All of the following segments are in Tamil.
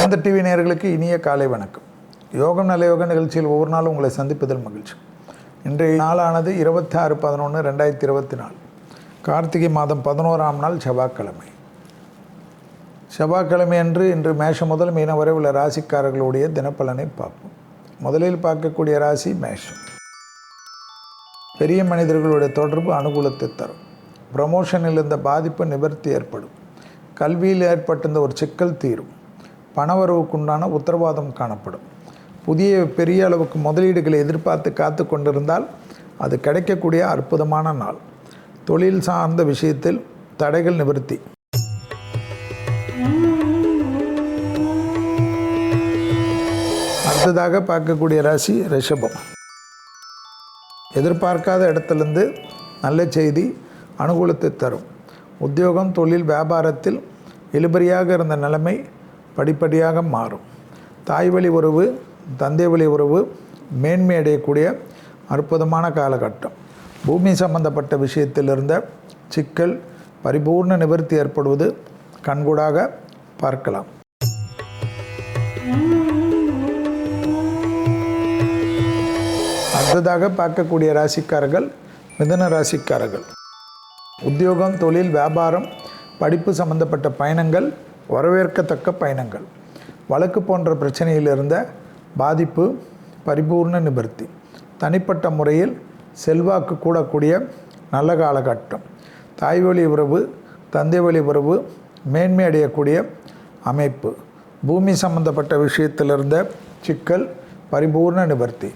வேந்த டிவி நேர்களுக்கு இனிய காலை வணக்கம். யோகம் நல்ல யோக நிகழ்ச்சியில் ஒவ்வொரு நாளும் உங்களை சந்திப்பதில் மகிழ்ச்சி. இன்றைய நாளானது இருபத்தி ஆறு பதினொன்று ரெண்டாயிரத்தி இருபத்தி நாலு. கார்த்திகை மாதம் பதினோராம் நாள் செவ்வாய்க்கிழமை. செவ்வாய்க்கிழமை அன்று இன்று மேஷம் முதல் மீன வரை உள்ள ராசிக்காரர்களுடைய தினப்பலனை பார்ப்போம். முதலில் பார்க்கக்கூடிய ராசி மேஷம். பெரிய மனிதர்களுடைய தொடர்பு அனுகூலத்தை தரும். ப்ரமோஷனில் இருந்த பாதிப்பு நிவர்த்தி ஏற்படும். கல்வியில் ஏற்பட்டிருந்த ஒரு சிக்கல் தீரும். பணவரவுக்குண்டான உத்தரவாதம் காணப்படும். புதிய பெரிய அளவுக்கு முதலீடுகளை எதிர்பார்த்து காத்து கொண்டிருந்தால் அது கிடைக்கக்கூடிய அற்புதமான நாள். தொழில் சார்ந்த விஷயத்தில் தடைகள் நிவர்த்தி. அடுத்ததாக பார்க்கக்கூடிய ராசி ரிஷபம். எதிர்பார்க்காத இடத்துலேருந்து நல்ல செய்தி அனுகூலத்தை தரும். உத்தியோகம் தொழில் வியாபாரத்தில் இழுபறியாக இருந்த நிலைமை படிப்படியாக மாறும். தாய் வழி உறவு தந்தை வழி உறவு மேன்மை அடையக்கூடிய அற்புதமான காலகட்டம். பூமி சம்பந்தப்பட்ட விஷயத்தில் இருந்த சிக்கல் பரிபூர்ண நிவர்த்தி ஏற்படுவது கண்கூடாக பார்க்கலாம். அடுத்ததாக பார்க்கக்கூடிய ராசிக்காரர்கள் மிதன ராசிக்காரர்கள். உத்தியோகம் தொழில் வியாபாரம் படிப்பு சம்பந்தப்பட்ட பயணங்கள் வரவேற்கத்தக்க பயணங்கள். வழக்கு போன்ற பிரச்சனையில் இருந்த பாதிப்பு பரிபூர்ண நிபர்த்தி. தனிப்பட்ட முறையில் செல்வாக்கு கூடக்கூடிய நல்ல காலகட்டம். தாய் வழி உறவு தந்தை வழி உறவு மேன்மை அடையக்கூடிய அமைப்பு. பூமி சம்பந்தப்பட்ட விஷயத்திலிருந்த சிக்கல் பரிபூர்ண நிவர்த்தி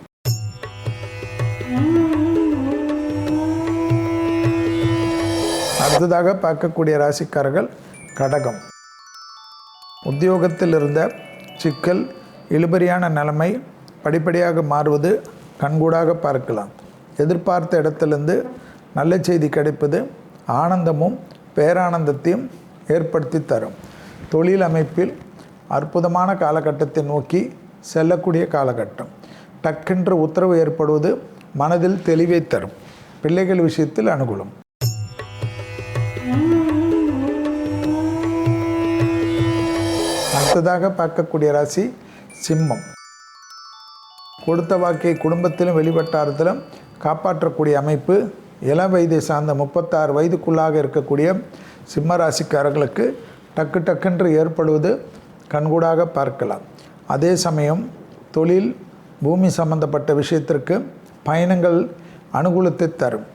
அடுத்ததாக பார்க்கக்கூடிய ராசிக்காரர்கள் கடகம். உத்தியோகத்தில் இருந்த சிக்கல் இழுபறியான நிலைமை படிப்படியாக மாறுவது கண்கூடாக பார்க்கலாம். எதிர்பார்த்த இடத்திலிருந்து நல்ல செய்தி கிடைப்பது ஆனந்தமும் பேரானந்தத்தையும் ஏற்படுத்தி தரும். தொழில் அமைப்பில் அற்புதமான காலகட்டத்தை நோக்கி செல்லக்கூடிய காலகட்டம். டக்கென்று உத்தரவு ஏற்படுவது மனதில் தெளிவை தரும். பிள்ளைகள் விஷயத்தில் அனுகூலம். அடுத்ததாக பார்க்கக்கூடிய ராசி சிம்மம். கொடுத்த வாக்கை குடும்பத்திலும் வெளிவட்டாரத்திலும் காப்பாற்றக்கூடிய அமைப்பு இளம் வயதை சார்ந்த முப்பத்தாறு வயதுக்குள்ளாக இருக்கக்கூடிய சிம்ம ராசிக்காரர்களுக்கு டக்கு டக்குன்று ஏற்படுவது கண்கூடாக பார்க்கலாம். அதே சமயம் தொழில் பூமி சம்பந்தப்பட்ட விஷயத்திற்கு பயணங்கள் அனுகூலத்தை தரும்.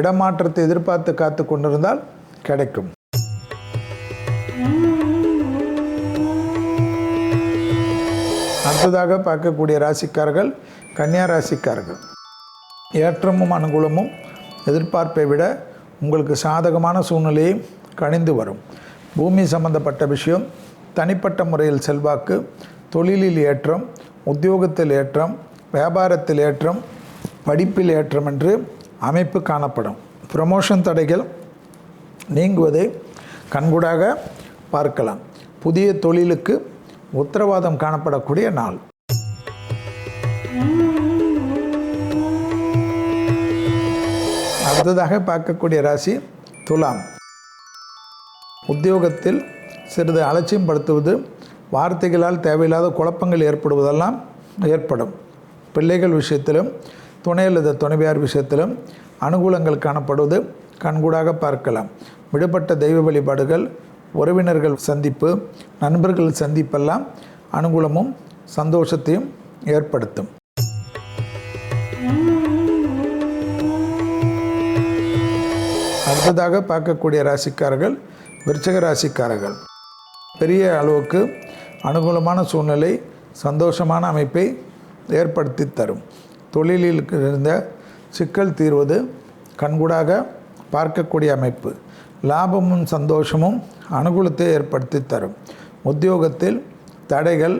இடமாற்றத்தை எதிர்பார்த்து காத்து கொண்டிருந்தால் கிடைக்கும். அடுத்ததாக பார்க்கக்கூடிய ராசிக்காரர்கள் கன்னியா ராசிக்காரர்கள். ஏற்றமும் அனுகூலமும் எதிர்பார்ப்பை விட உங்களுக்கு சாதகமான சூழ்நிலையை கணிந்து வரும். பூமி சம்பந்தப்பட்ட விஷயம் தனிப்பட்ட முறையில் செல்வாக்கு தொழிலில் ஏற்றம் உத்தியோகத்தில் ஏற்றம் வியாபாரத்தில் ஏற்றம் படிப்பில் ஏற்றம் என்று அமைப்பு காணப்படும். ப்ரமோஷன் தடைகள் நீங்குவதை கண்கூடாக பார்க்கலாம். புதிய தொழிலுக்கு உத்தரவாதம் காணப்படக்கூடிய நாள். அடுத்ததாக பார்க்கக்கூடிய ராசி துலாம். உத்தியோகத்தில் சிறிது அலட்சியம் படுத்துவது வார்த்தைகளால் தேவையில்லாத குழப்பங்கள் ஏற்படுவதெல்லாம் ஏற்படும். பிள்ளைகள் விஷயத்திலும் துணை அல்லது துணைவியார் விஷயத்திலும் அனுகூலங்கள் காணப்படுவது கண்கூடாக பார்க்கலாம். விடுபட்ட தெய்வ வழிபாடுகள் உறவினர்கள் சந்திப்பு நண்பர்கள் சந்திப்பெல்லாம் அனுகூலமும் சந்தோஷத்தையும் ஏற்படுத்தும். அடுத்ததாக பார்க்கக்கூடிய ராசிக்காரர்கள் விருச்சக ராசிக்காரர்கள். பெரிய அளவுக்கு அனுகூலமான சூழ்நிலை சந்தோஷமான அமைப்பை ஏற்படுத்தி தரும். தொழிலில் இருந்த சிக்கல் தீர்வது கண்கூடாக பார்க்கக்கூடிய அமைப்பு. லாபமும் சந்தோஷமும் அனுகூலத்தை ஏற்படுத்தி தரும். உத்தியோகத்தில் தடைகள்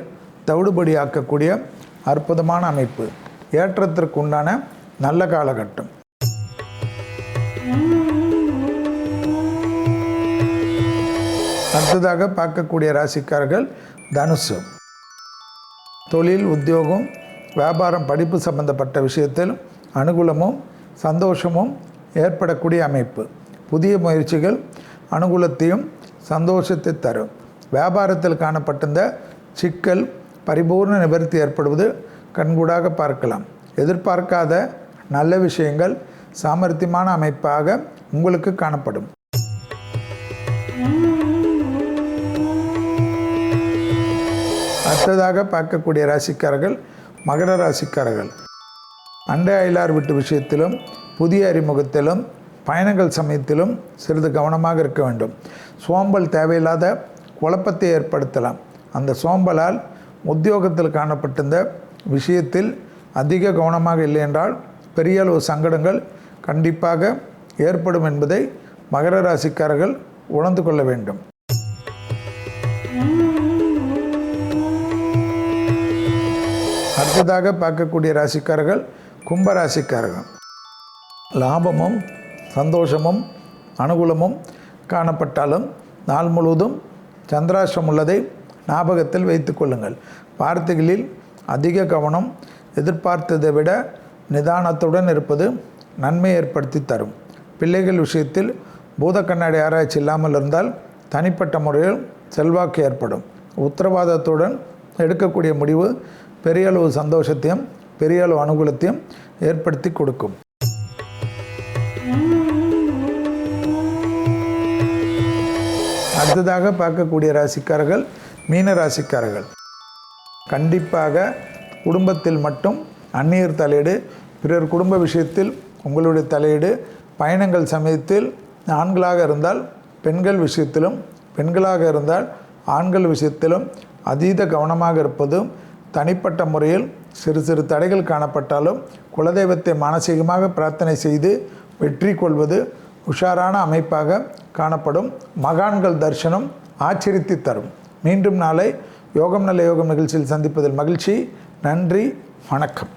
தவிடுபடியாக்கக்கூடிய அற்புதமான அமைப்பு. ஏற்றத்திற்கு உண்டான நல்ல காலகட்டம். அடுத்ததாக பார்க்கக்கூடிய ராசிக்காரர்கள் தனுசு. தொழில் உத்தியோகம் வியாபாரம் படிப்பு சம்பந்தப்பட்ட விஷயத்தில் அனுகூலமும் சந்தோஷமும் ஏற்படக்கூடிய அமைப்பு. புதிய முயற்சிகள் அனுகூலத்தையும் சந்தோஷத்தை தரும். வியாபாரத்தில் காணப்பட்டிருந்த சிக்கல் பரிபூர்ண நிவர்த்தி ஏற்படுவது கண்கூடாக பார்க்கலாம். எதிர்பார்க்காத நல்ல விஷயங்கள் சாமர்த்தியமான அமைப்பாக உங்களுக்கு காணப்படும். அடுத்ததாக பார்க்கக்கூடிய ராசிக்காரர்கள் மகர ராசிக்காரர்கள். அண்டை அயலார் வீட்டு விஷயத்திலும் புதிய அறிமுகத்திலும் பயணங்கள் சமயத்திலும் சிறிது கவனமாக இருக்க வேண்டும். சோம்பல் தேவையில்லாத குழப்பத்தை ஏற்படுத்தலாம். அந்த சோம்பலால் உத்தியோகத்தில் காணப்பட்டிருந்த விஷயத்தில் அதிக கவனமாக இல்லை என்றால் பெரிய அளவு சங்கடங்கள் கண்டிப்பாக ஏற்படும் என்பதை மகர ராசிக்காரர்கள் உணர்ந்து கொள்ள வேண்டும். அடுத்ததாக பார்க்கக்கூடிய ராசிக்காரர்கள் கும்ப ராசிக்காரர்கள். லாபமும் சந்தோஷமும் அனுகூலமும் காணப்பட்டாலும் நாள் முழுவதும் சந்திராஷ்டம் உள்ளதை ஞாபகத்தில் வைத்து கொள்ளுங்கள். வார்த்தைகளில் அதிக கவனம் எதிர்பார்த்ததை விட நிதானத்துடன் இருப்பது நன்மை ஏற்படுத்தி தரும். பிள்ளைகள் விஷயத்தில் பூத கண்ணாடி ஆராய்ச்சி இல்லாமல் இருந்தால் தனிப்பட்ட முறையில் செல்வாக்கு ஏற்படும். உத்தரவாதத்துடன் எடுக்கக்கூடிய முடிவு பெரிய அளவு சந்தோஷத்தையும் பெரிய அளவு அனுகூலத்தையும் ஏற்படுத்தி கொடுக்கும். அடுத்ததாக பார்க்கக்கூடிய ராசிக்காரர்கள் மீன ராசிக்காரர்கள். கண்டிப்பாக குடும்பத்தில் மட்டும் அந்நியர் தலையீடு பிறர் குடும்ப விஷயத்தில் உங்களுடைய தலையீடு பயணங்கள் சமயத்தில் ஆண்களாக இருந்தால் பெண்கள் விஷயத்திலும் பெண்களாக இருந்தால் ஆண்கள் விஷயத்திலும் அதீத கவனமாக இருப்பதும் தனிப்பட்ட முறையில் சிறு சிறு தடைகள் காணப்பட்டாலும் குலதெய்வத்தை மானசீகமாக பிரார்த்தனை செய்து வெற்றி கொள்வது உஷாரான அமைப்பாக காணப்படும் மகான்கள் தரிசனம் ஆச்சரித்து தரும். மீண்டும் நாளை யோகம் நல்ல யோகம் நிகழ்ச்சியில் சந்திப்பதில் மகிழ்ச்சி. நன்றி. வணக்கம்.